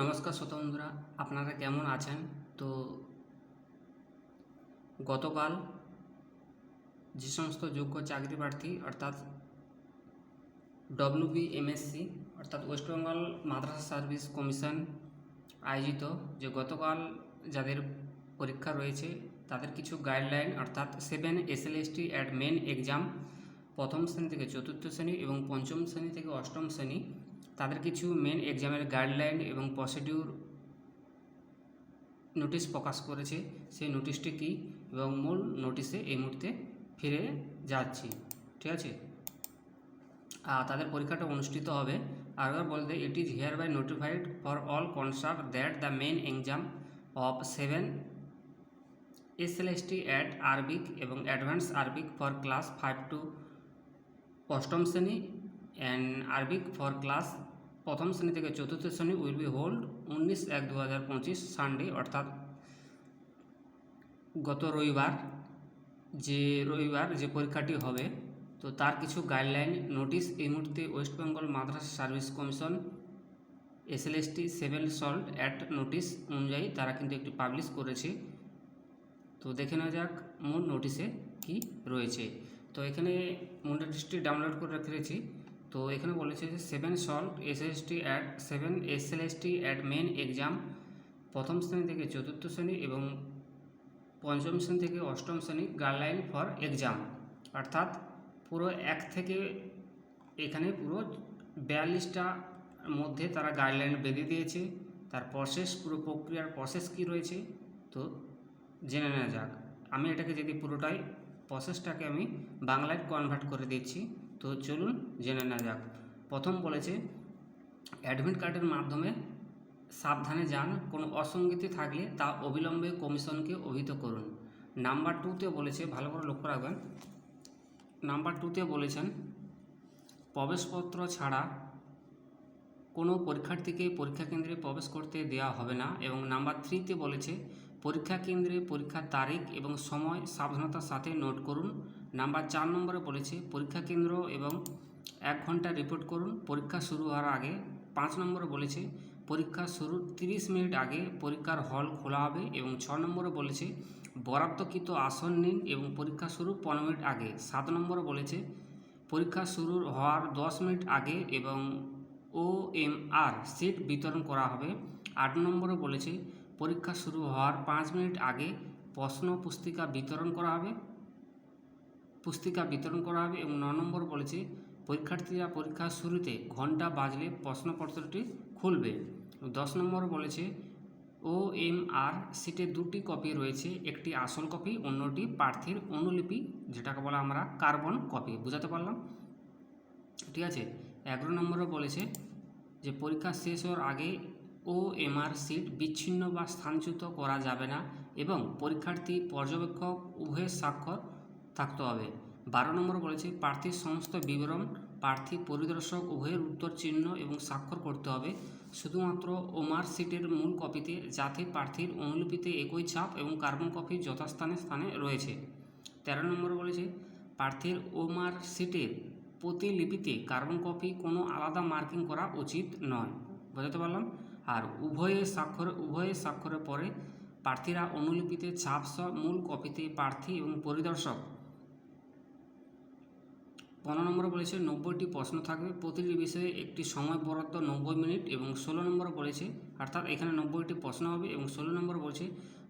নমস্কার শ্রোতাবন্ধুরা, আপনারা কেমন আছেন? তো গতকাল যে সমস্ত যোগ্য চাকরি প্রার্থী, অর্থাৎ ডব্লিউবি এমএসসি অর্থাৎ West Bengal Madrasah Service Commission আয়োজিত যে গতকাল যাদের পরীক্ষা রয়েছে, তাদের কিছু গাইডলাইন অর্থাৎ seven SLST at main exam প্রথম শ্রেণি থেকে চতুর্থ শ্রেণি এবং পঞ্চম শ্রেণি থেকে অষ্টম শ্রেণি তাদের কিছু মেন এক্সামের গাইডলাইন এবং প্রসিডিউর নোটিশ প্রকাশ করেছে। সেই নোটিশটি কী? এবং মূল নোটিশে এই মুহূর্তে ফিরে যাচ্ছি। ঠিক আছে? আর তাদের পরীক্ষাটা অনুষ্ঠিত হবে। আর বলতে it is hereby notified for all concerned that the main exam of seven SLST at Arabic এবং advance Arabic for class five to অষ্টম শ্রেণি অ্যান্ড আরবিক ফর ক্লাস প্রথম শ্রেণি থেকে চতুর্থ শ্রেণি উইল বি হোল্ড উনিশ এক দু হাজার পঁচিশ সানডে অর্থাৎ গত রবিবার যে রবিবার যে পরীক্ষাটি হবে, তো তার কিছু গাইডলাইন নোটিশ এই মুহূর্তে West Bengal Madrasah Service Commission SLST seven salt at notice অনুযায়ী তারা কিন্তু একটি পাবলিশ করেছে। তো দেখে নেওয়া যাক মূল নোটিশে কি রয়েছে। তো এখানে মূল নোটিশটি ডাউনলোড করে রেখেছি তো এখানে বলেছে যে seven salt SST at seven SLST at main exam প্রথম শ্রেণি থেকে চতুর্থ শ্রেণি এবং পঞ্চম শ্রেণি থেকে অষ্টম শ্রেণি গাইডলাইন ফর এক্সাম অর্থাৎ পুরো এক থেকে এখানে পুরো বিয়াল্লিশটা মধ্যে তারা গাইডলাইন বেঁধে দিয়েছে। তার প্রসেস পুরো প্রক্রিয়ার প্রসেস কী রয়েছে? তো জেনে নেওয়া যাক। আমি এটাকে যদি পুরোটাই প্রসেসটাকে আমি বাংলায় কনভার্ট করে দিচ্ছি। তো চলুন জেনে নেওয়া যাক। প্রথম বলেছে, অ্যাডমিট কার্ডের মাধ্যমে সাবধানে যান, কোনো অসঙ্গতি থাকলে তা অবিলম্বে কমিশনকে অভিহিত করুন। নাম্বার টুতে বলেছে, ভালো করে লক্ষ্য রাখবেন, নাম্বার টুতে বলেছেন, প্রবেশপত্র ছাড়া কোনো পরীক্ষার্থীকে পরীক্ষা কেন্দ্রে প্রবেশ করতে দেওয়া হবে না। এবং নাম্বার থ্রিতে বলেছে পরীক্ষা কেন্দ্রে পরীক্ষার তারিখ এবং সময় সাবধানতার সাথে নোট করুন। নাম্বার চার নম্বরে বলেছে, পরীক্ষা কেন্দ্র এবং এক ঘণ্টা রিপোর্ট করুন। পরীক্ষা শুরু হওয়ার আগে পাঁচ নম্বরে বলেছে, পরীক্ষা শুরুর তিরিশ মিনিট আগে পরীক্ষার হল খোলা হবে এবং ছ নম্বরে বলেছে, বরাদ্দকৃত আসন নিন এবং পরীক্ষা শুরু পনেরো মিনিট আগে। সাত নম্বরে বলেছে, পরীক্ষা শুরু হওয়ার দশ মিনিট আগে এবং ও এম আর সিট বিতরণ করা হবে। আট নম্বরে বলেছে পরীক্ষা শুরু হওয়ার পাঁচ মিনিট আগে প্রশ্ন পুস্তিকা বিতরণ করা হবে। পুস্তিকা বিতরণ করা হবে এবং ন নম্বর বলেছে, পরীক্ষার্থীরা পরীক্ষার শুরুতে ঘণ্টা বাজলে প্রশ্নপত্রটি খুলবে। দশ নম্বর বলেছে ও এম আর সিটে দুটি কপি রয়েছে, একটি আসল কপি, অন্যটি প্রার্থীর অনুলিপি, যেটাকে বলা আমরা কার্বন কপি। বুঝাতে পারলাম? ঠিক আছে? এগারো নম্বরও বলেছে যে, পরীক্ষা শেষ হওয়ার আগে ও এমআর সিট বিচ্ছিন্ন বা স্থানচ্যুত করা যাবে না এবং পরীক্ষার্থী পর্যবেক্ষক উভয়ের স্বাক্ষর থাকতে হবে। বারো নম্বর বলেছে, প্রার্থীর সমস্ত বিবরণ প্রার্থী পরিদর্শক উভয়ের উত্তর চিহ্ন এবং স্বাক্ষর করতে হবে। শুধুমাত্র ওমার সিটের মূল কপিতে যাতে প্রার্থীর অনুলিপিতে একই ছাপ এবং কার্বন কপি যথাস্থানে স্থানে রয়েছে। তেরো নম্বর বলেছে, প্রার্থীর ওমার সিটের প্রতিলিপিতে কার্বন কপি কোনো আলাদা মার্কিং করা উচিত নয়। বোঝাতে পারলাম? আর উভয়ে স্বাক্ষর উভয়ে স্বাক্ষরের পরে প্রার্থীরা অনুলিপিতে ছাপ সহ মূল কপিতে প্রার্থী এবং পরিদর্শক। পনেরো নম্বরে বলেছে, নব্বইটি প্রশ্ন থাকবে। প্রতিটি বিষয়ে একটি সময় বরাদ্দ নব্বই মিনিট এবং ষোলো নম্বর বলেছে, অর্থাৎ এখানে নব্বইটি প্রশ্ন হবে এবং ষোলো নম্বর বলছে,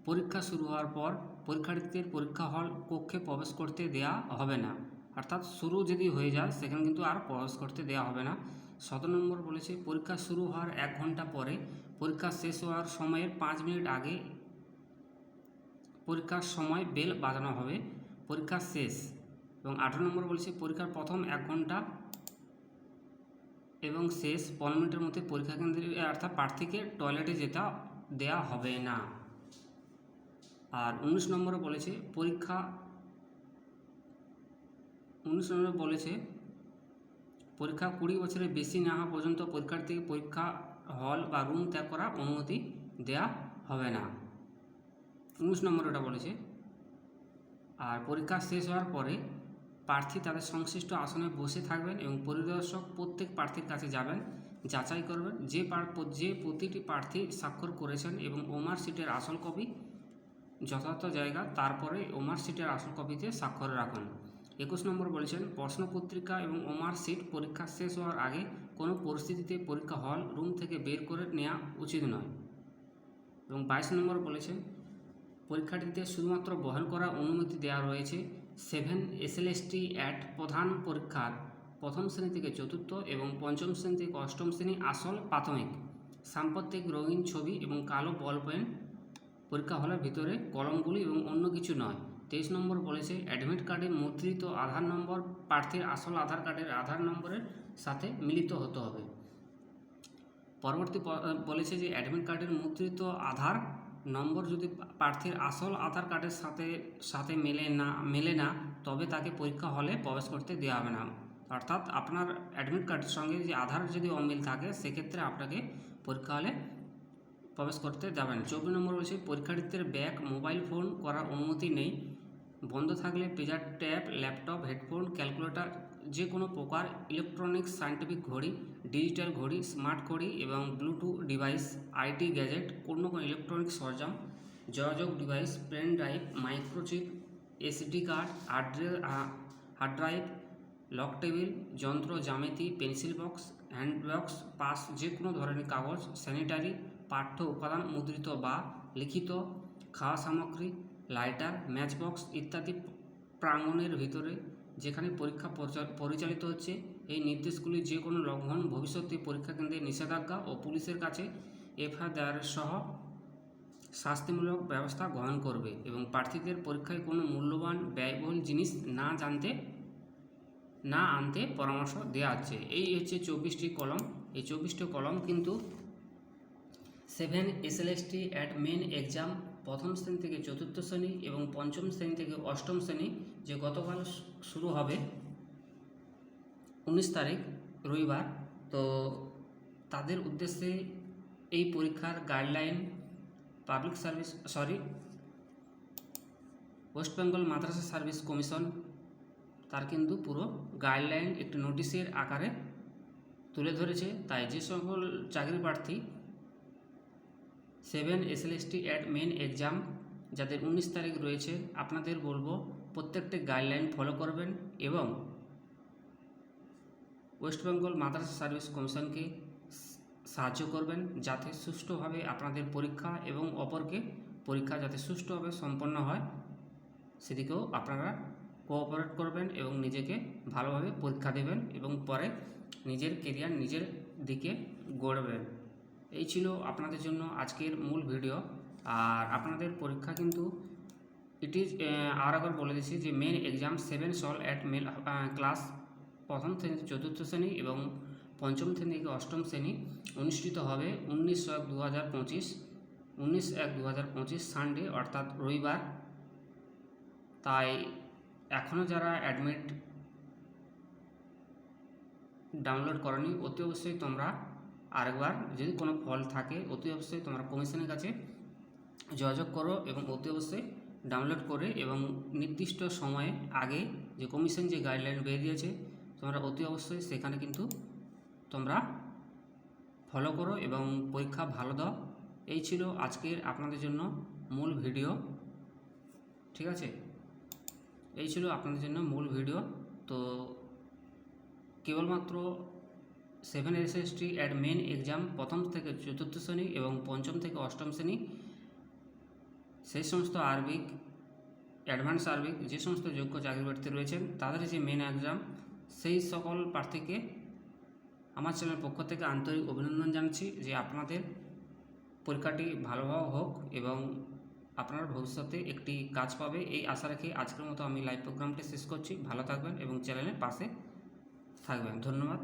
পরীক্ষা শুরু হওয়ার পর পরীক্ষার্থীদের পরীক্ষা হল কক্ষে প্রবেশ করতে দেয়া হবে না। অর্থাৎ শুরু যদি হয়ে যায়, সেখানে কিন্তু আর প্রবেশ করতে দেওয়া হবে না। সতেরো নম্বর বলেছে, পরীক্ষা শুরু হওয়ার এক ঘণ্টা পরে পরীক্ষা শেষ হওয়ার সময়ের পাঁচ মিনিট আগে পরীক্ষার সময় বেল বাজানো হবে। পরীক্ষা শেষ। এবং আঠারো নম্বর বলেছে, পরীক্ষার প্রথম এক ঘণ্টা এবং শেষ পনেরো মিনিটের মধ্যে পরীক্ষা কেন্দ্রে অর্থাৎ প্রার্থীকে টয়লেটে যেতে দেওয়া হবে না। আর উনিশ নম্বরে বলেছে, পরীক্ষা উনিশ নম্বরে বলেছে পরীক্ষা কুড়ি বছরের বেশি না হওয়া পর্যন্ত পরীক্ষার্থীকে পরীক্ষা হল বা রুম ত্যাগ করার অনুমতি দেওয়া হবে না। উনিশ নম্বর ওটা বলেছে। আর পরীক্ষা শেষ হওয়ার পরে প্রার্থী তাদের সংশ্লিষ্ট আসনে বসে থাকবেন এবং পরিদর্শক প্রত্যেক প্রার্থীর কাছে যাবেন, যাচাই করবেন। যে যে প্রতিটি প্রার্থী স্বাক্ষর করেছেন এবং ওমার সিটের আসল কপি যথার্থ জায়গা, তারপরে ওমার সিটের আসল কপিতে স্বাক্ষর রাখুন। একুশ নম্বর বলেছেন প্রশ্নপত্রিকা এবং ওমার সিট পরীক্ষা শেষ হওয়ার আগে কোনো পরিস্থিতিতে পরীক্ষা হল, রুম থেকে বের করে নেওয়া উচিত নয়। এবং বাইশ নম্বর বলেছেন পরীক্ষাটিতে শুধুমাত্র বহন করার অনুমতি দেওয়া রয়েছে, সেভেন এসএলএসটি অ্যাট প্রধান পরীক্ষার প্রথম শ্রেণি থেকে চতুর্থ এবং পঞ্চম শ্রেণি থেকে অষ্টম শ্রেণি আসল প্রাথমিক। সাম্প্রতিক রঙিন ছবি এবং কালো বল পেন পরীক্ষা হলের ভিতরে কলমগুলি এবং অন্য কিছু নয়। তেইশ নম্বর বলেছে অ্যাডমিট কার্ডে মুদ্রিত আধার নম্বর, প্রার্থীর আসল আধার কার্ডের আধার নম্বরের সাথে মিলিত হতে হবে। পরবর্তী বলেছে যে অ্যাডমিট কার্ডের মুদ্রিত আধার নম্বর যদি প্রার্থীর আসল আধার কার্ডের সাথে সাথে মেলে না মেলে না, তবে তাকে পরীক্ষা হলে প্রবেশ করতে দেওয়া হবে না। অর্থাৎ আপনার অ্যাডমিট কার্ডের সঙ্গে যে আধার যদি অমিল থাকে, সেক্ষেত্রে আপনাকে পরীক্ষা হলে প্রবেশ করতে যাবেন চব্বিশ নম্বর রয়েছে পরীক্ষার্থীদের ব্যাগ, মোবাইল, ফোন করার অনুমতি নেই। বন্ধ থাকলে pager tab, laptop, headphone, calculator যে কোনো প্রকার ইলেকট্রনিক্স সায়েন্টিফিক ঘড়ি, ডিজিটাল ঘড়ি, স্মার্ট ঘড়ি এবং ব্লুটুথ ডিভাইস, আইটি গ্যাজেট, কোনো কোনো ইলেকট্রনিক সরঞ্জাম, যোগাযোগ device, pen drive, microchip, SD card, hard hard drive, log table, যন্ত্র, জ্যামিতি, pencil box, hand box, pass যে কোনো ধরনের কাগজ, স্যানিটারি, পাঠ্য উপাদান, মুদ্রিত বা লিখিত, খাওয়া সামগ্রী লাইটার ম্যাচ বক্স ইত্যাদি প্রাঙ্গণের ভিতরে যেখানে পরীক্ষা পরিচালিত হচ্ছে, এই নির্দেশগুলি যে কোনো লঙ্ঘন ভবিষ্যতে পরীক্ষা কেন্দ্রে নিষেধাজ্ঞা ও পুলিশের কাছে এফআইআর সহ শাস্তিমূলক ব্যবস্থা গ্রহণ করবে এবং প্রার্থীদের পরীক্ষায় কোনো মূল্যবান ব্যয়বহুল জিনিস না জানতে, না আনতে পরামর্শ দেওয়া হচ্ছে। এই হচ্ছে চব্বিশটি কলম। এই চব্বিশটি কলম কিন্তু seven SLST at main exam প্রথম শ্রেণি থেকে চতুর্থ শ্রেণি এবং পঞ্চম শ্রেণি থেকে অষ্টম শ্রেণি যে গতকাল শুরু হবে উনিশ তারিখ, রবিবার, তো তাদের উদ্দেশ্যে এই পরীক্ষার guideline public service sorry West Bengal Madrasah Service Commission তার কিন্তু পুরো গাইডলাইন একটি নোটিশের আকারে তুলে ধরেছে। তাই যে সকল চাকরি প্রার্থী seven SLST at main exam যাদের উনিশ তারিখ রয়েছে, আপনাদের বলব প্রত্যেকটি গাইডলাইন ফলো করবেন এবং ওয়েস্ট বেঙ্গল মাদ্রাসা সার্ভিস কমিশনকে সাহায্য করবেন যাতে সুষ্ঠুভাবে আপনাদের পরীক্ষা এবং অপরকে পরীক্ষা যাতে সুষ্ঠুভাবে সম্পন্ন হয়, সেদিকেও আপনারা কোঅপারেট করবেন এবং নিজেকে ভালোভাবে পরীক্ষা দেবেন এবং পরে নিজের কেরিয়ার নিজের দিকে গড়বেন। এই ছিল আপনাদের জন্য আজকের মূল ভিডিও আর আপনাদের পরীক্ষা কিন্তু ইট ইজ আর একবার বলে দিচ্ছি যে মেন এক্সাম সেভেন সল অ্যাট মেল ক্লাস প্রথম শ্রেণি, চতুর্থ শ্রেণি এবং পঞ্চম শ্রেণি থেকে অষ্টম শ্রেণি অনুষ্ঠিত হবে উনিশ এক দু হাজার পঁচিশ, উনিশ এক দু হাজার পঁচিশ সানডে অর্থাৎ রবিবার। তাই এখনও যারা অ্যাডমিট ডাউনলোড করনি, অতি অবশ্যই তোমরা আরেকবার যদি কোনো ফল থাকে, অতি অবশ্যই তোমরা কমিশনের কাছে যোগাযোগ করো এবং অতি অবশ্যই ডাউনলোড করে এবং নির্দিষ্ট সময়ে আগে যে কমিশন যে গাইডলাইন বেরিয়ে দিয়েছে, তোমরা অতি অবশ্যই সেখানে কিন্তু তোমরা ফলো করো এবং পরীক্ষা ভালো দাও। এই ছিল আজকের আপনাদের জন্য মূল ভিডিও ঠিক আছে? এই ছিল আপনাদের জন্য মূল ভিডিও তো কেবলমাত্র seven S S T at main exam প্রথম থেকে চতুর্থ শ্রেণি এবং পঞ্চম থেকে অষ্টম শ্রেণি। সেই সমস্ত আরবিক অ্যাডভান্স আরবিক যে সমস্ত যোগ্য চাকরি প্রার্থী রয়েছেন, তাদের যে মেন এক্সাম সেই সকল প্রার্থীকে আমার চ্যানেলের পক্ষ থেকে আন্তরিক অভিনন্দন জানাচ্ছি যে আপনাদের পরীক্ষাটি ভালোভাবে হোক এবং আপনার ভবিষ্যতে একটি কাজ পাবে। এই আশা রেখে আজকের মতো আমি লাইভ প্রোগ্রামটি শেষ করছি। ভালো থাকবেন এবং চ্যানেলের পাশে থাকবেন। ধন্যবাদ।